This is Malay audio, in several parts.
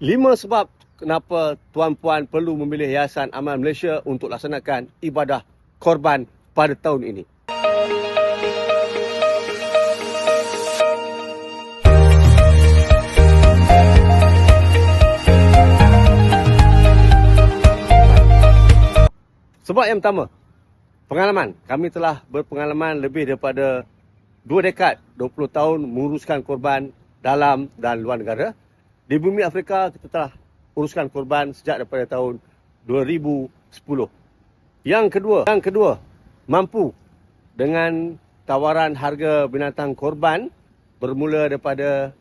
Lima sebab kenapa tuan-puan perlu memilih Yayasan Amal Malaysia untuk laksanakan ibadah korban pada tahun ini. Sebab yang pertama, pengalaman. Kami telah berpengalaman lebih daripada dua dekad, 20 tahun menguruskan korban dalam dan luar negara. Di bumi Afrika, kita telah uruskan korban sejak daripada tahun 2010. Yang kedua, yang kedua, mampu dengan tawaran harga binatang korban bermula daripada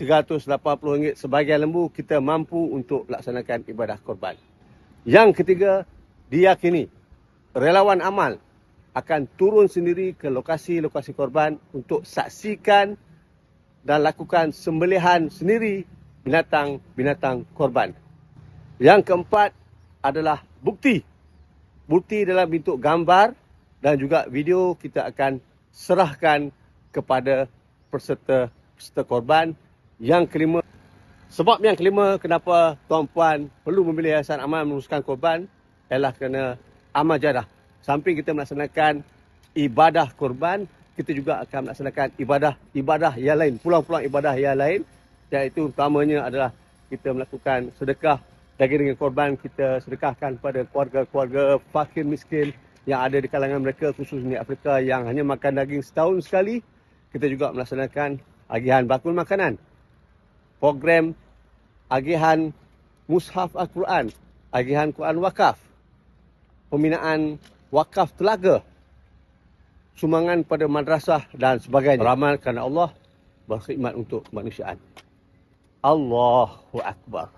RM380 sebagian lembu, kita mampu untuk laksanakan ibadah korban. Yang ketiga, diyakini relawan amal akan turun sendiri ke lokasi-lokasi korban untuk saksikan dan lakukan sembelihan sendiri binatang-binatang korban. Yang keempat adalah bukti. Bukti dalam bentuk gambar dan juga video kita akan serahkan kepada peserta-peserta korban. Yang kelima, sebab yang kelima kenapa tuan-puan perlu memilih Yayasan Amal menguruskan korban ialah kerana amal jadah. Samping kita melaksanakan ibadah korban, kita juga akan melaksanakan ibadah-ibadah yang lain, pulang-pulang ibadah yang lain iaitu utamanya adalah kita melakukan sedekah daging dengan korban. Kita sedekahkan kepada keluarga-keluarga fakir miskin yang ada di kalangan mereka khususnya Afrika yang hanya makan daging setahun sekali. Kita juga melaksanakan agihan bakul makanan. Program agihan mushaf al-Quran agihan Quran wakaf pembinaan wakaf telaga sumbangan pada madrasah dan sebagainya. Ramal kerana Allah berkhidmat untuk kemanusiaan الله أكبر.